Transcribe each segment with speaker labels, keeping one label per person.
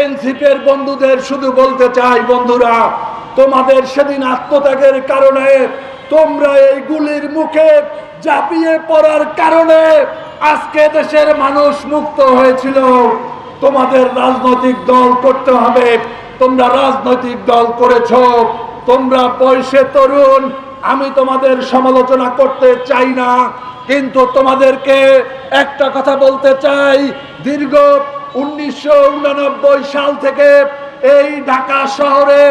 Speaker 1: এনসিপির বন্ধুদের শুধু বলতে চাই, বন্ধুরা, তোমাদের সেদিন আত্মত্যাগের কারণে তোমরা এই গুলির মুখে ঝাঁপিয়ে পড়ার কারণে আজকে দেশের মানুষ মুক্ত হয়েছিল। তোমাদের রাজনৈতিক দল করতে হবে, তোমরা রাজনৈতিক দল করেছ, তোমরা বয়সে তরুণ, আমি তোমাদের সমালোচনা করতে চাই না, কিন্তু তোমাদেরকে একটা কথা বলতে চাই, দীর্ঘ উনিশশো উননব্বই সাল থেকে এই ঢাকা শহরে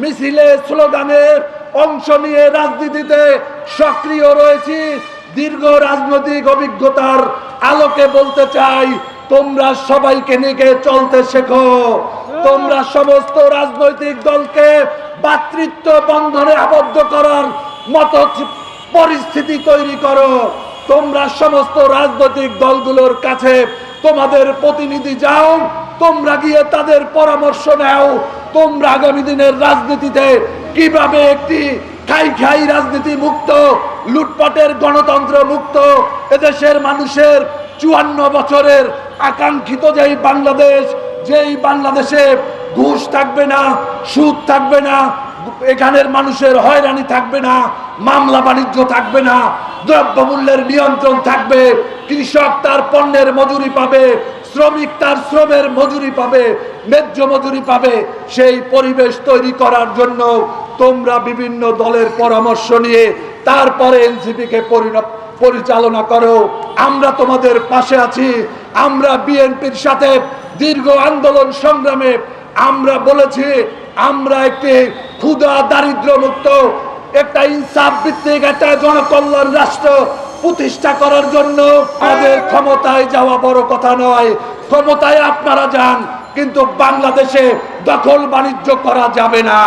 Speaker 1: মিছিলে স্লোগানে অংশ নিয়ে রাজনীতিতে সক্রিয় রয়েছি। দীর্ঘ রাজনৈতিক অভিজ্ঞতার আলোকে বলতে চাই, তোমরা সবাইকে নিয়ে চলতে শেখো। তোমরা সমস্ত রাজনৈতিক দলকে ভাতৃত্ব বন্ধনে আবদ্ধ করার মতো পরিস্থিতি তৈরি করো। তোমরা সমস্ত রাজনৈতিক দলগুলোর কাছে তোমাদের প্রতিনিধি যাও, তোমরা গিয়ে তাদের পরামর্শ নাও। তোমরা আগামী দিনের রাজনীতিতে কীভাবে একটি খাই খাই রাজনীতি মুক্ত, লুটপাটের গণতন্ত্র মুক্ত, এদেশের মানুষের চুয়ান্ন বছরের আকাঙ্ক্ষিত যেই বাংলাদেশ, যেই বাংলাদেশে ঘুষ থাকবে না, সুদ থাকবে না, এখানের মানুষের হয়রানি থাকবে না, মামলা বাণিজ্য থাকবে না দ্রব্যমূল্যের নিয়ন্ত্রণ থাকবে, কৃষক তার পণ্যের মজুরি পাবে, শ্রমিক তার শ্রমের মজুরি পাবে, ন্যায্য মজুরি পাবে, সেই পরিবেশ তৈরি করার জন্য তোমরা বিভিন্ন দলের পরামর্শ নিয়ে তারপরে এনসিপিকে পরিচালনা করো। আমরা তোমাদের পাশে আছি, আমরা বিএনপির সাথে দীর্ঘ আন্দোলন সংগ্রামে, আমরা বলেছি, আমরা একটি ক্ষুদা দারিদ্র মুক্ত একটা ইনসাফ ভিত্তিক, একটা জনকল্যাণ রাষ্ট্র প্রতিষ্ঠা করার জন্য আমাদের ক্ষমতায় যাওয়া বড় কথা নয়। ক্ষমতায় আপনারা যান, কিন্তু বাংলাদেশে দখল বাণিজ্য করা যাবে না।